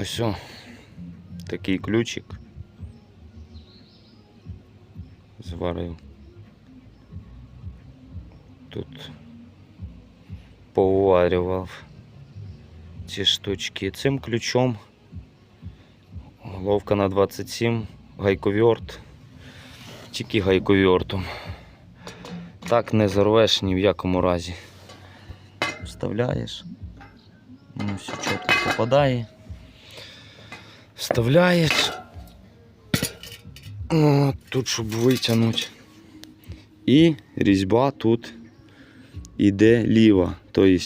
Ось о, такий ключик. Зварив. Тут поварював ці штучки. Цим ключом головка на 27, гайковерт. Тільки гайковертом. Так не зарвеш ні в якому разі. Вставляєш. Ну, все чітко попадає. Вставляєш. О, тут, щоб витягнути. І різьба тут іде ліва. Тобто,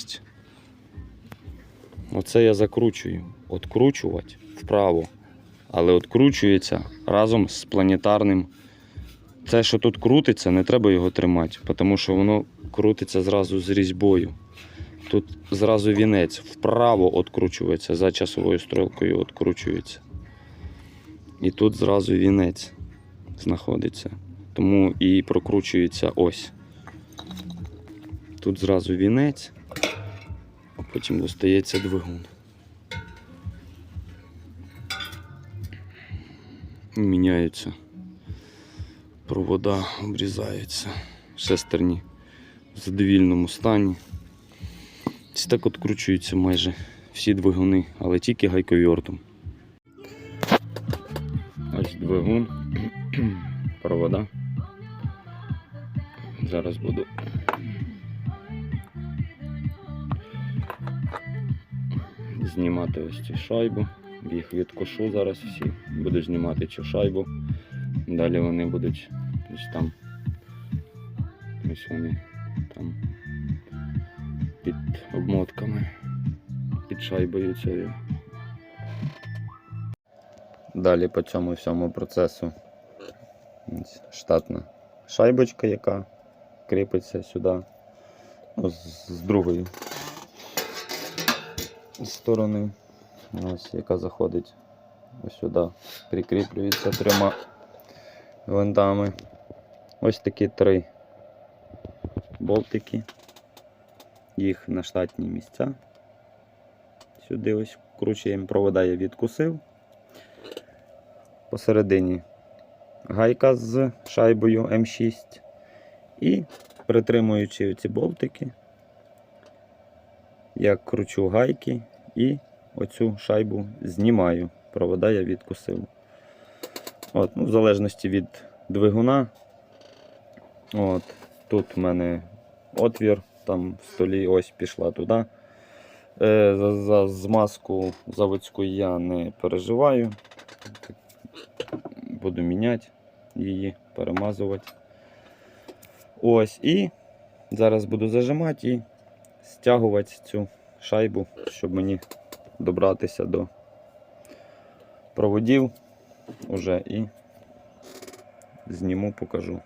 оце я закручую. Откручувати вправо. Але откручується разом з планетарним. Це, що тут крутиться, не треба його тримати, тому що воно крутиться зразу з різьбою. Тут зразу вінець вправо відкручується, за часовою стрілкою відкручується. І тут зразу вінець знаходиться. Тому і прокручується ось. Тут зразу вінець, а потім достається двигун. Міняються. Провода обрізаються. Шестерні в задовільному стані. Ці так відкручуються майже всі двигуни, але тільки гайковертом. Двигун, провода. Зараз буду. Знімати ось цю шайбу. Їх відкошу зараз всі. Буду знімати цю шайбу. Далі вони будуть ось там. Ось вони там під обмотками, під шайбою цією. Далі по цьому всьому процесу штатна шайбочка, яка кріпиться сюди ну, з, другої сторони, ось, яка заходить сюди, прикріплюється трьома гвинтами. Ось такі три болтики. Їх на штатні місця. Сюди ось вкручуємо, провода я відкусив. Посередині гайка з шайбою М6. І притримуючи ці болтики, я кручу гайки і оцю шайбу знімаю. Провода я відкусив. От, ну, В залежності від двигуна. От, Тут в мене отвір, там в столі ось пішла туди. Е, за, змазку заводську я не переживаю. Буду міняти її, перемазувати. Ось і зараз буду зажимати і стягувати цю шайбу, щоб мені добратися до проводів уже і зніму, покажу.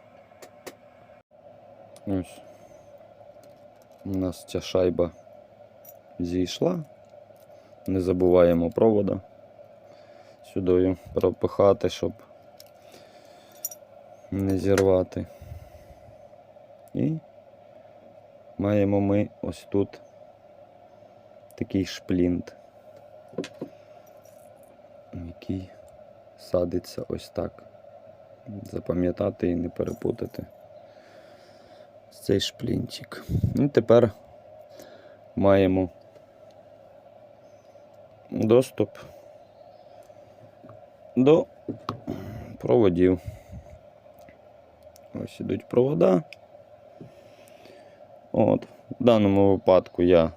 Ось. У нас ця шайба зійшла. Не забуваємо провода сюди пропихати, щоб не зірвати. І маємо ми ось тут такий шплінт, який садиться ось так. Запам'ятати і не перепутати цей шплінчик. І тепер маємо доступ до проводів. Ось ідуть провода. От. В даному випадку я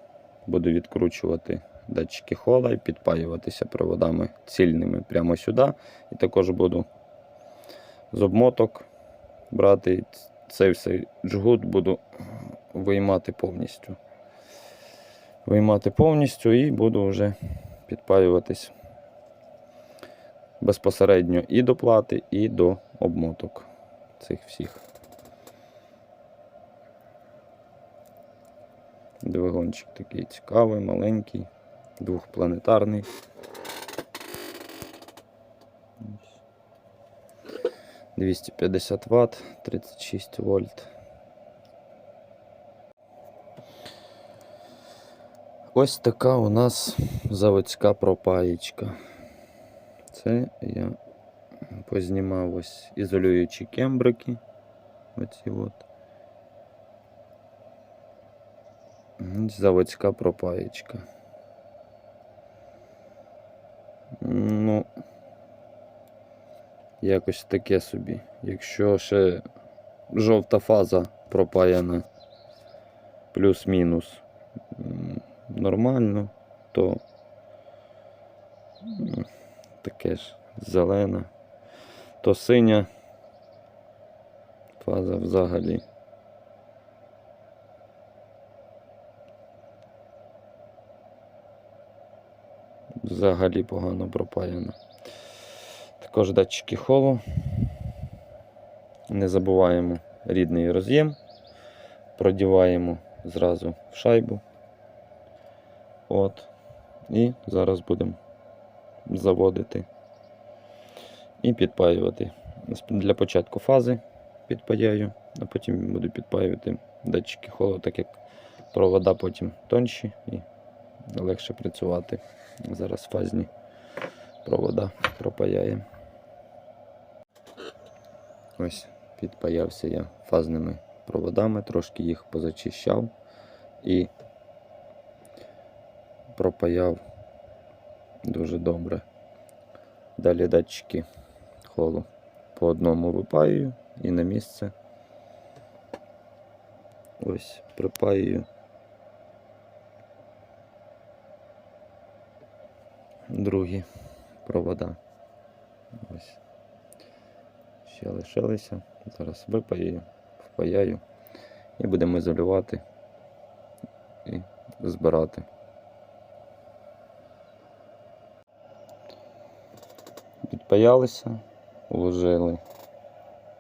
буду відкручувати датчики хола і підпаюватися проводами цільними прямо сюди. І також буду з обмоток брати цей всей джгут буду виймати повністю. Виймати повністю і буду вже підпаюватись безпосередньо і до плати, і до обмоток цих всіх. Двигунчик такий цікавий, маленький, двохпланетарний. 250 Вт, 36 вольт. Ось така у нас заводська пропаєчка. Це я познімав ось ізолюючі кембрики. Оці от. Заводська пропаєчка. Ну, якось таке собі. Якщо ще жовта фаза пропаяна плюс-мінус нормально, то таке ж зелена, то синя фаза взагалі. Взагалі погано пропаяна. Також датчики холу. Не забуваємо рідний роз'єм. Продіваємо зразу в шайбу. От. І зараз будемо заводити і підпаювати. Для початку фази підпаяю, а потім буду підпаювати датчики холоду, так як провода потім тонші і легше працювати. Зараз фазні провода пропаяємо. Ось підпаявся я фазними проводами, трошки їх позачищав і пропаяв дуже добре. Далі датчики холу по одному випаюю і на місце ось припаюю. Другі провода. Ось. Ще лишилися. Зараз випаю, впаяю і будемо ізолювати і збирати. Підпаялися, вложили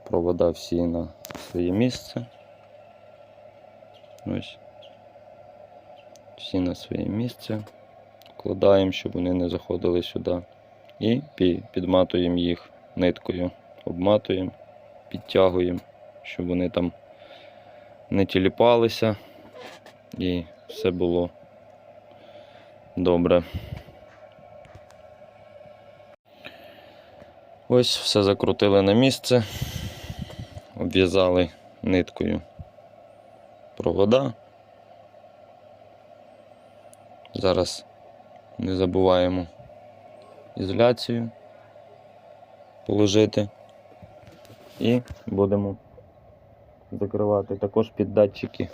провода всі на своє місце. Ось. Всі на своє місце. Вкладаємо, щоб вони не заходили сюди. І підматуємо їх ниткою. Обматуємо, підтягуємо, щоб вони там не тіліпалися і все було добре. Ось все закрутили на місце, обв'язали ниткою провода. Зараз не забуваємо ізоляцію положити і будемо закривати також під датчики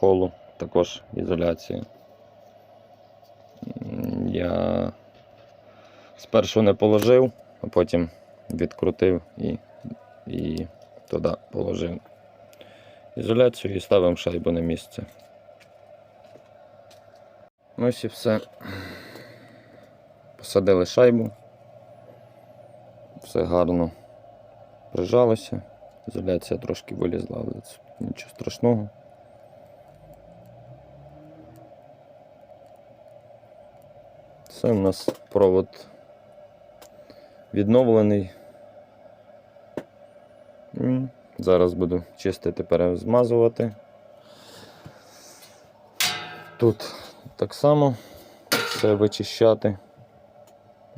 холу, також ізоляція. Я спершу не положив, а потім відкрутив і, і туди положив ізоляцію і ставимо шайбу на місце. Ось і все. Посадили шайбу. Все гарно прижалося. Ізоляція трошки вилізла, але це нічого страшного. Це у нас провод відновлений. І Зараз буду чистити, перезмазувати. Тут так само все вичищати.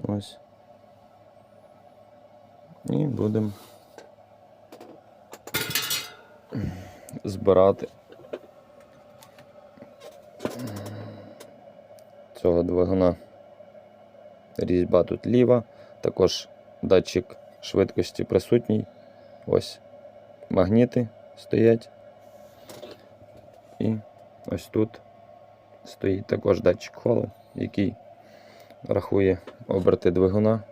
Ось. І будемо збирати цього двигуна. Різьба тут ліва, також датчик швидкості присутній. Ось магніти стоять. І ось тут стоїть також датчик холи, який рахує оберти двигуна